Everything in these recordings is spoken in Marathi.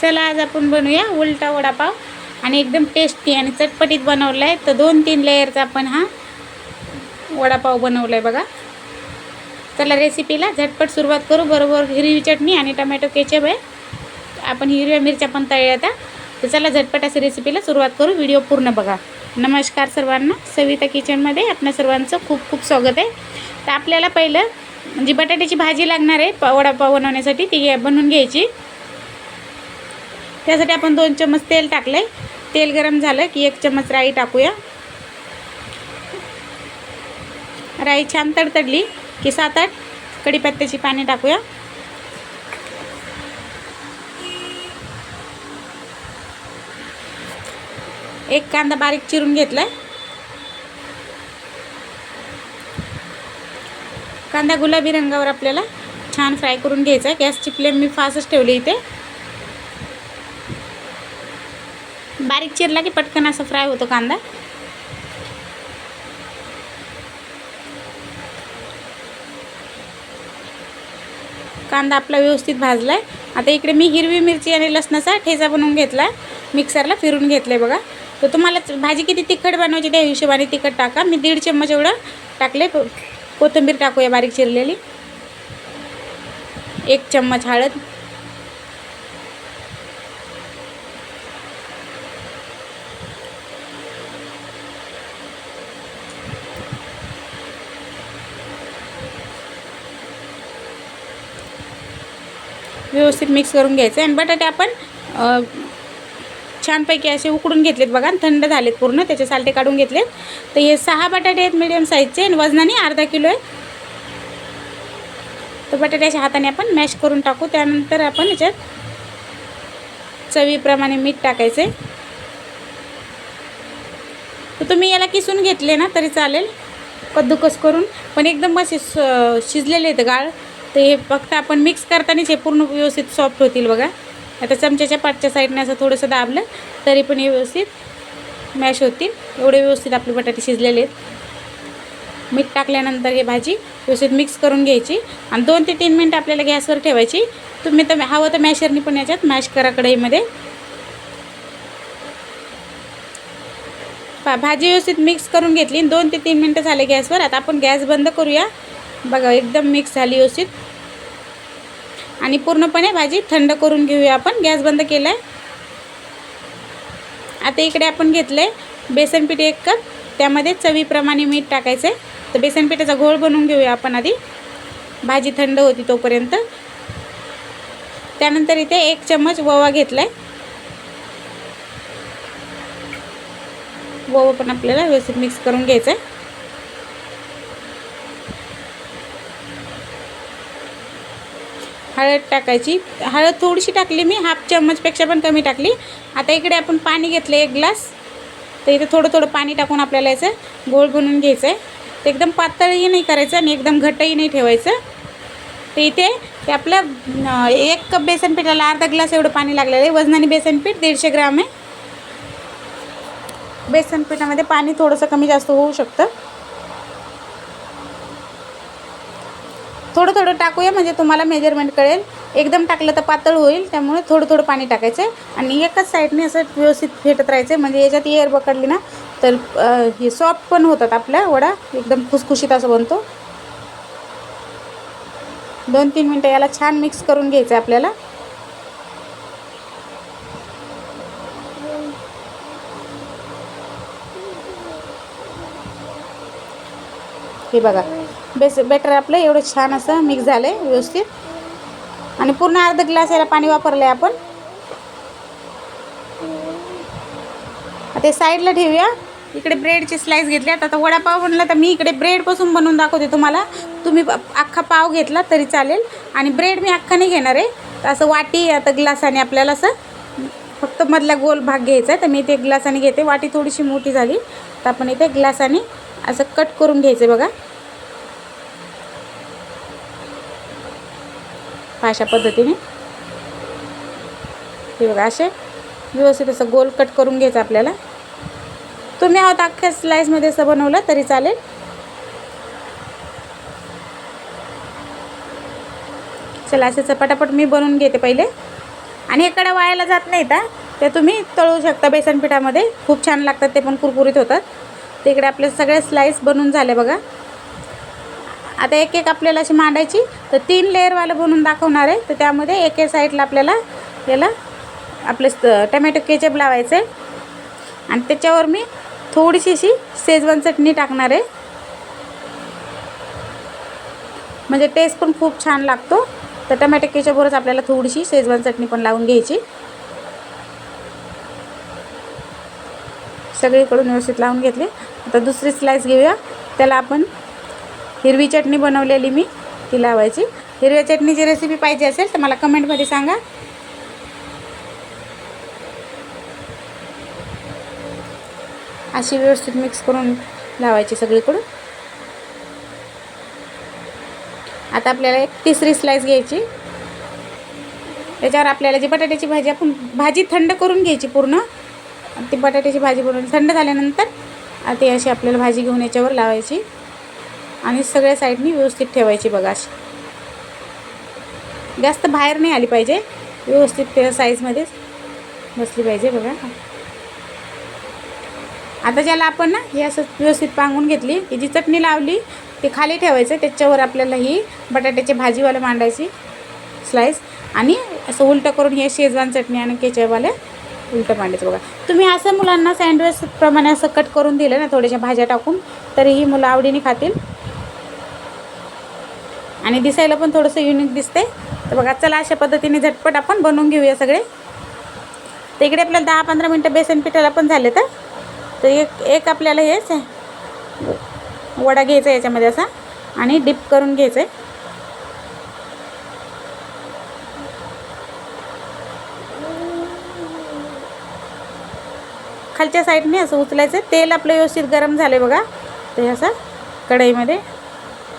चला आज आपण बनवूया उलटा वडापाव. आणि एकदम टेस्टी आणि चटपटीत बनवला आहे तर दोन तीन लेयरचा आपण हा वडापाव बनवला आहे बघा. चला रेसिपीला झटपट सुरुवात करू. बरोबर हिरवी चटणी आणि टमॅटो केचप आहे. आपण हिरव्या मिरच्या पण तळल्या आता तर चला झटपट अशी रेसिपीला सुरुवात करू. व्हिडिओ पूर्ण बघा. नमस्कार सर्वांना. सविता किचनमध्ये आपल्या सर्वांचं खूप खूप स्वागत आहे. तर आपल्याला पहिलं जी बटाट्याची भाजी लागणार आहे प- वडापाव बनवण्यासाठी. ती बनवून घ्यायची. त्यासाठी आपण दोन चम्मच तेल टाकलं आहे तेल गरम झालं की एक चम्मच राई टाकूया. राई छान तडतडली की सात आठ कढीपत्त्याची पाने टाकूया. एक कांदा बारीक चिरून घेतलाय. कांदा गुलाबी रंगावर आपल्याला छान फ्राय करून घ्यायचा आहे. गॅसची फ्लेम मी फास्टच ठेवली इथे. बारीक चिरला की पटकन असं फ्राय होतो कांदा. कांदा आपला व्यवस्थित भाजला आहे आता इकडे मी हिरवी मिरची आणि लसणाचा ठेचा बनवून घेतला मिक्सरला फिरून घेतलं आहे बघा. तर तुम्हाला भाजी किती तिखट बनवायची त्या हिशोबाने तिखट टाका. मी दीड चम्मच एवढं टाकले कोथिंबीर टाकूया बारीक चिरलेली. एक चम्मच हळद. व्यवस्थित मिक्स करून घ्यायचं. आणि बटाटे आपण छानपैकी असे उकडून घेतलेत बघा थंड झालेत पूर्ण त्याचे सालटे काढून घेतलेत. तर हे सहा बटाटे आहेत मिडियम साईजचे आणि वजनाने अर्धा किलो आहे. तर बटाट्याच्या हाताने आपण मॅश करून टाकू. त्यानंतर आपण याच्यात चवीप्रमाणे मीठ टाकायचे तर तुम्ही याला किसून घेतले ना तरी चालेल कद्दूकस करून. पण एकदम असे शिजलेले आहेत गाळ. तर हे फक्त आपण मिक्स करतानाच हे पूर्ण व्यवस्थित सॉफ्ट होतील बघा. आता चमच्याच्या पाठच्या साईडने असं थोडंसं दाबलं तरी पण हे व्यवस्थित मॅश होतील. एवढे व्यवस्थित आपले बटाटे शिजलेले आहेत. मीठ टाकल्यानंतर हे भाजी व्यवस्थित मिक्स करून घ्यायची. आणि दोन ते तीन मिनटं आपल्याला गॅसवर ठेवायची. तुम्ही तर हवं तर मॅशरनी पण याच्यात मॅश करा कढईमध्ये. पा भाजी व्यवस्थित मिक्स करून घेतली. दोन ते तीन मिनटं झाले गॅसवर. आता आपण गॅस बंद करूया. बघा एकदम मिक्स झाली व्यवस्थित. आणि पूर्णपणे भाजी थंड करून घेऊया आपण. गॅस बंद केला आहे आता इकडे आपण घेतलं आहे बेसन पीठ एक कप. त्यामध्ये चवीप्रमाणे मीठ टाकायचं आहे तर बेसन पिठाचा घोळ बनवून घेऊया आपण आधी. भाजी थंड होती तोपर्यंत. त्यानंतर इथे एक चम्मच ओवा घेतला आहे ओवा पण आपल्याला व्यवस्थित मिक्स करून घ्यायचं आहे हळद टाकायची. हळद थोडीशी टाकली मी हाफ चम्मचपेक्षा पण कमी टाकली. आता इकडे आपण पाणी घेतलं एक ग्लास. तर इथे थोडं थोडं पाणी टाकून आपल्याला याचं गोळ बनवून घ्यायचं आहे तर एकदम पातळही नाही करायचं आणि एकदम घट्टही नाही ठेवायचं. तर इथे ते आपलं एक कप बेसन पिठाला अर्धा ग्लास एवढं पाणी लागलेलं आहे. वजनाने बेसन पीठ दीडशे ग्राम आहे. बेसन पिठामध्ये पाणी थोडंसं कमी जास्त होऊ शकतं. थोडं थोडं टाकूया म्हणजे तुम्हाला मेजरमेंट कळेल. एकदम टाकलं तर पातळ होईल त्यामुळे थोडं थोडं पाणी टाकायचं आणि एकाच साईडने असं व्यवस्थित फेटत राहायचं म्हणजे याच्यात एअर पकडली ना तर हे सॉफ्ट पण होतात आपल्या वडा. एकदम खुसखुशीत असं बनतो. दोन तीन मिनटं याला छान मिक्स करून घ्यायचं आहे आपल्याला. हे बघा. बेस बेटर आपलं एवढं छान असं मिक्स झालं आहे व्यवस्थित. आणि पूर्ण अर्धा ग्लास याला पाणी वापरलं आहे आपण ते साईडला ठेवूया. इकडे ब्रेडचे स्लाईस घेतले आता वडापाव म्हणला तर मी इकडे ब्रेडपासून बनवून दाखवते तुम्हाला. तुम्ही अख्खा पाव घेतला तरी चालेल. आणि ब्रेड मी अख्खा नाही घेणार आहे. तर असं वाटी आता ग्लासाने आपल्याला असं फक्त मधला गोल भाग घ्यायचा आहे. तर मी ते ग्लासाने घेते. वाटी थोडीशी मोठी झाली. तर आपण इथे ग्लासाने असं कट करून घ्यायचं बघा. अशा पद्धतीने. हे बघा असे व्यवस्थित असं गोल कट करून घ्यायचं आपल्याला. तुम्ही आहोत अख्ख्या स्लाईसमध्ये असं बनवलं तरी चालेल. चला असं चपाटापट मी बनवून घेते पहिले. आणि हे वायाला जात नाही तर ते तुम्ही तळू शकता बेसन पिठामध्ये. खूप छान लागतात ते पण कुरकुरीत होतात. तर इकडे आपले सगळे स्लाईस बनून झाले बघा. आता एक एक आपल्याला अशी मांडायची. तर तीन लेअरवालं बनवून दाखवणार आहे. तर त्यामध्ये एक एक साईडला आपल्याला याला आपले टमॅटो केचप लावायचं. आहे आणि त्याच्यावर मी थोडीशी अशी शेजवान चटणी टाकणार आहे. म्हणजे टेस्ट पण खूप छान लागतो. तर टमॅटो केचपवरच आपल्याला थोडीशी शेजवान चटणी पण लावून घ्यायची. सगळीकडून व्यवस्थित लावून घेतले. आता दुसरी स्लाईस घेऊया. त्याला आपण हिरवी चटणी बनवलेली मी ती लावायची. हिरव्या चटणीची रेसिपी पाहिजे असेल तर मला कमेंटमध्ये सांगा. अशी व्यवस्थित मिक्स करून लावायची सगळीकडून. आता आपल्याला एक तिसरी स्लाईस घ्यायची. त्याच्यावर आपल्याला जी बटाट्याची भाजी आपण भाजी थंड करून घ्यायची पूर्ण. ती बटाट्याची भाजी बनवून थंड झाल्यानंतर ती अशी आपल्याला भाजी घेऊन याच्यावर लावायची. आणि सगळ्या साईडनी व्यवस्थित ठेवायची बघा अशी. जास्त बाहेर नाही आली पाहिजे. व्यवस्थित त्या साईजमध्येच बसली पाहिजे बघा. आता ज्याला आपण ना हे असं व्यवस्थित पांगून घेतली ही जी चटणी लावली ती खाली ठेवायचं. त्याच्यावर आपल्याला ही बटाट्याची भाजीवाला मांडायची स्लाईस आणि असं उलटं करून हे शेजवान चटणी आणि केचपवाले उलटं मांडायचं बघा. तुम्ही असं मुलांना सँडविचप्रमाणे असं कट करून दिलं ना थोड्याशा भाज्या टाकून तरीही मुलं आवडीने खातील. आणि दिसायला पण थोडंसं युनिक दिसते तर बघा चला अशा पद्धतीने झटपट आपण बनवून घेऊया सगळे. तर इकडे आपल्याला दहा पंधरा मिनटं बेसन पिठाला पण झाले तर. तर एक एक आपल्याला हेच वडा घ्यायचा याच्यामध्ये असा आणि डिप करून घ्यायचं आहे खालच्या साईडने असं उचलायचं. तेल आपलं व्यवस्थित गरम झालं आहे बघा. ते असं कढईमध्ये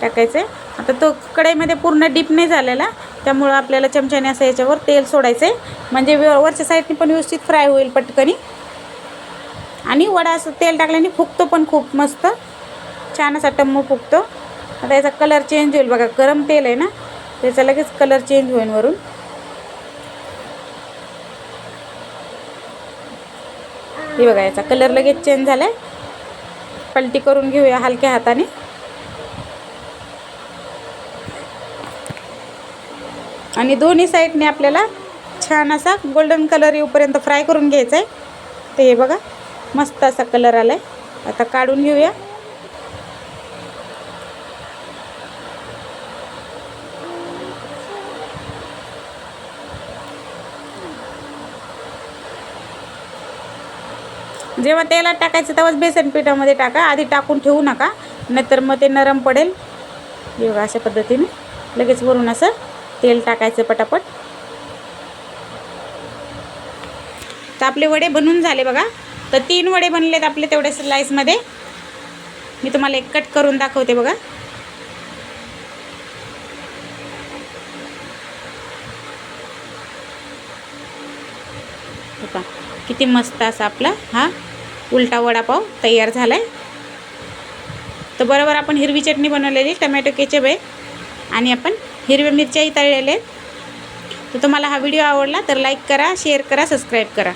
टाकायचं आहे आता तो कढईमध्ये पूर्ण डीप नाही झालेला. त्यामुळं आपल्याला चमच्याने असं याच्यावर तेल सोडायचं आहे म्हणजे वरच्या साईडने पण व्यवस्थित फ्राय होईल पटकनी. आणि वडा असं तेल टाकल्याने फुगतो पण खूप मस्त. छान असा टम्म फुगतो. आता याचा कलर चेंज होईल बघा. गरम तेल आहे ना. त्याचा लगेच कलर चेंज होईल वरून. हे बघा याचा कलर लगेच चेंज झाला आहे पलटी करून घेऊया हलक्या हाताने. आणि दोन्ही साईडने आपल्याला छान असा गोल्डन कलर येऊपर्यंत फ्राय करून घ्यायचा आहे तर हे बघा मस्त असा कलर आला आहे आता काढून घेऊया. जेव्हा तेलात टाकायचं तेव्हाच बेसन पिठामध्ये टाका. आधी टाकून ठेवू नका. नाहीतर मग ते नरम पडेल. बघा अशा पद्धतीने लगेच वरून असं तेल टाकायचं पटापट. तर आपले वडे बनून झाले बघा. तर तीन वडे बनलेत आपले तेवढ्या स्लाईसमध्ये मी तुम्हाला एक कट करून दाखवते बघा. हे पहा, किती मस्त असा आपला हा उलटा वडापाव तयार झाला आहे तर बरोबर आपण हिरवी चटणी बनवलेली टमॅटो केचप आहे. आणि आपण हिरव्या मिरच्याही तळलेल्या आहेत. तर तुम्हाला हा व्हिडिओ आवडला तर लाईक करा शेअर करा सबस्क्राईब करा.